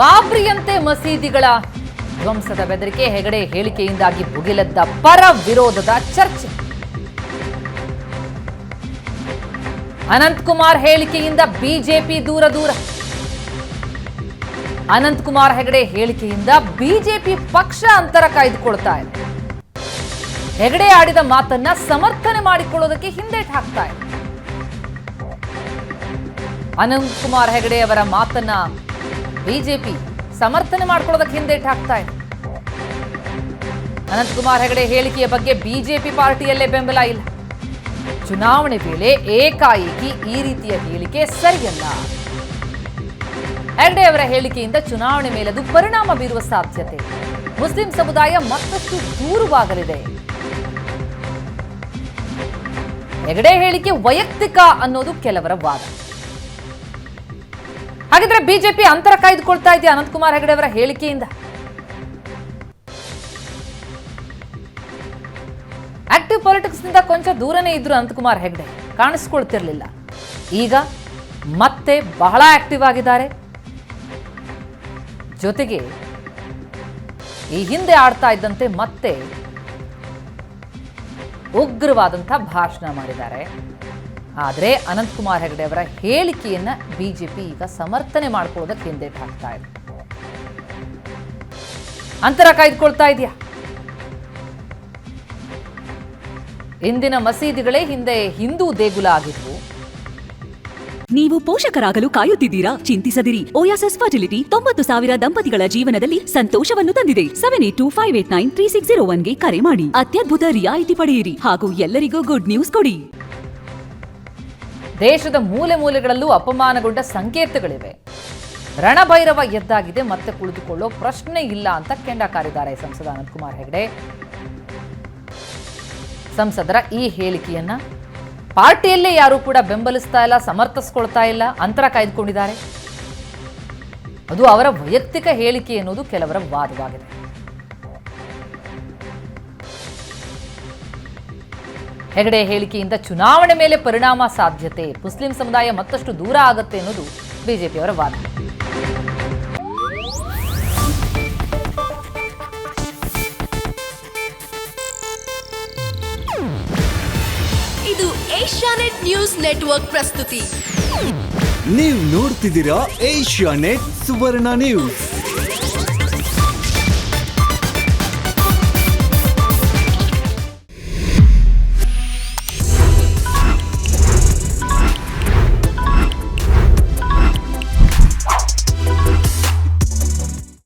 ಬಾಬ್ರಿಯಂತೆ ಮಸೀದಿಗಳ ಧ್ವಂಸದ ಬೆದರಿಕೆ ಹೆಗಡೆ ಹೇಳಿಕೆಯಿಂದಾಗಿ ಭುಗಿಲೆದ್ದ ಪರ ವಿರೋಧದ ಚರ್ಚೆ. ಅನಂತಕುಮಾರ್ ಹೇಳಿಕೆಯಿಂದ ಬಿಜೆಪಿ ದೂರ ದೂರ. ಅನಂತಕುಮಾರ್ ಹೆಗಡೆ ಹೇಳಿಕೆಯಿಂದ ಬಿಜೆಪಿ ಪಕ್ಷ ಅಂತರ ಕಾಯ್ದುಕೊಳ್ತಾ ಇದೆ. ಹೆಗಡೆ ಆಡಿದ ಮಾತನ್ನ ಸಮರ್ಥನೆ ಮಾಡಿಕೊಳ್ಳೋದಕ್ಕೆ ಹಿಂದೇಟ್ ಹಾಕ್ತಾ ಇದೆ. ಅನಂತ್ ಕುಮಾರ್ ಹೆಗಡೆ ಅವರ ಮಾತನ್ನ ಬಿಜೆಪಿ ಸಮರ್ಥನೆ ಮಾಡ್ಕೊಳ್ಳೋದಕ್ಕೆ ಹಿಂದೇಟ್ ಹಾಕ್ತಾ ಇದೆ. ಅನಂತಕುಮಾರ್ ಹೆಗಡೆ ಹೇಳಿಕೆಯ ಬಗ್ಗೆ ಬಿಜೆಪಿ ಪಾರ್ಟಿಯಲ್ಲೇ ಬೆಂಬಲ ಇಲ್ಲ. ಚುನಾವಣೆ ವೇಳೆ ಏಕಾಏಕಿ ಈ ರೀತಿಯ ಹೇಳಿಕೆ ಸರಿಯಲ್ಲ. ಹೆಗಡೆ ಅವರ ಹೇಳಿಕೆಯಿಂದ ಚುನಾವಣೆ ಮೇಲದು ಪರಿಣಾಮ ಬೀರುವ ಸಾಧ್ಯತೆ. ಮುಸ್ಲಿಂ ಸಮುದಾಯ ಮತ್ತಷ್ಟು ದೂರವಾಗಲಿದೆ. ಹೆಗಡೆ ಹೇಳಿಕೆ ವೈಯಕ್ತಿಕ ಅನ್ನೋದು ಕೆಲವರ ವಾದ. ಹಾಗಿದ್ರೆ ಬಿಜೆಪಿ ಅಂತರ ಕಾಯ್ದುಕೊಳ್ತಾ ಇದೆಯಾ ಅನಂತಕುಮಾರ್ ಹೆಗಡೆ ಅವರ ಹೇಳಿಕೆಯಿಂದ. ಆಕ್ಟಿವ್ ಪಾಲಿಟಿಕ್ಸ್ನಿಂದ ಕೊಂಚ ದೂರನೇ ಇದ್ರು ಅನಂತಕುಮಾರ್ ಹೆಗಡೆ. ಕಾಣಿಸ್ಕೊಳ್ತಿರ್ಲಿಲ್ಲ. ಈಗ ಮತ್ತೆ ಬಹಳ ಆಕ್ಟಿವ್ ಆಗಿದ್ದಾರೆ. ಜೊತೆಗೆ ಈ ಹಿಂದೆ ಆಡ್ತಾ ಇದ್ದಂತೆ ಮತ್ತೆ ಉಗ್ರವಾದಂಥ ಭಾಷಣ ಮಾಡಿದ್ದಾರೆ. ಆದರೆ ಅನಂತಕುಮಾರ್ ಹೆಗಡೆ ಅವರ ಹೇಳಿಕೆಯನ್ನ ಬಿಜೆಪಿ ಈಗ ಸಮರ್ಥನೆ ಮಾಡ್ಕೊಳ್ಳೋದಕ್ಕೆ ಹಿಂದೆ ಹಾಕ್ತಾ ಇದೆ. ಅಂತರ ಕಾಯ್ದುಕೊಳ್ತಾ ಇದೆಯಾ? ಇಂದಿನ ಮಸೀದಿಗಳೇ ಹಿಂದೆ ಹಿಂದೂ ದೇಗುಲ ಆಗಿದ್ವು. ನೀವು ಪೋಷಕರಾಗಲು ಕಾಯುತ್ತಿದ್ದೀರಾ? ಚಿಂತಿಸದಿರಿ. ಓಯಾಸಸ್ ಫರ್ಟಿಲಿಟಿ ತೊಂಬತ್ತು ಸಾವಿರ ದಂಪತಿಗಳ ಜೀವನದಲ್ಲಿ ಸಂತೋಷವನ್ನು ತಂದಿದೆ. Seven eight two five eight nine three six zero ಒನ್ಗೆ ಕರೆ ಮಾಡಿ. ಅತ್ಯದ್ಭುತ ರಿಯಾಯಿತಿ ಪಡೆಯಿರಿ. ಹಾಗೂ ಎಲ್ಲರಿಗೂ ಗುಡ್ ನ್ಯೂಸ್ ಕೊಡಿ. ದೇಶದ ಮೂಲೆ ಮೂಲೆಗಳಲ್ಲೂ ಅಪಮಾನಗೊಂಡ ಸಂಕೇತಗಳಿವೆ. ರಣಭೈರವ ಎದ್ದಾಗಿದೆ, ಮತ್ತೆ ಕುಳಿತುಕೊಳ್ಳೋ ಪ್ರಶ್ನೆ ಇಲ್ಲ ಅಂತ ಕೆಂಡ ಕಾರಿದ್ದಾರೆ ಸಂಸದ ಅನಂತಕುಮಾರ್ ಹೆಗಡೆ. ಸಂಸದರ ಈ ಹೇಳಿಕೆಯನ್ನ ಪಾರ್ಟಿಯಲ್ಲೇ ಯಾರೂ ಕೂಡ ಬೆಂಬಲಿಸ್ತಾ ಇಲ್ಲ, ಸಮರ್ಥಿಸ್ಕೊಳ್ತಾ ಇಲ್ಲ, ಅಂತರ ಕಾಯ್ದುಕೊಂಡಿದ್ದಾರೆ. ಅದು ಅವರ ವೈಯಕ್ತಿಕ ಹೇಳಿಕೆ ಎನ್ನುವುದು ಕೆಲವರ ವಾದವಾಗಿದೆ. ಹೆಗಡೆ ಹೇಳಿಕೆಯಿಂದ ಚುನಾವಣೆ ಮೇಲೆ ಪರಿಣಾಮ ಸಾಧ್ಯತೆ. ಮುಸ್ಲಿಂ ಸಮುದಾಯ ಮತ್ತಷ್ಟು ದೂರ ಆಗುತ್ತೆ ಅನ್ನೋದು ಬಿಜೆಪಿಯವರ ವಾದ. ಇದು ಏಷ್ಯಾನೆಟ್ ನ್ಯೂಸ್ ನೆಟ್ವರ್ಕ್ ಪ್ರಸ್ತುತಿ. ನೀವು ನೋಡ್ತಿದ್ದೀರಾ ಏಷ್ಯಾ ನೆಟ್ ಸುವರ್ಣ ನ್ಯೂಸ್.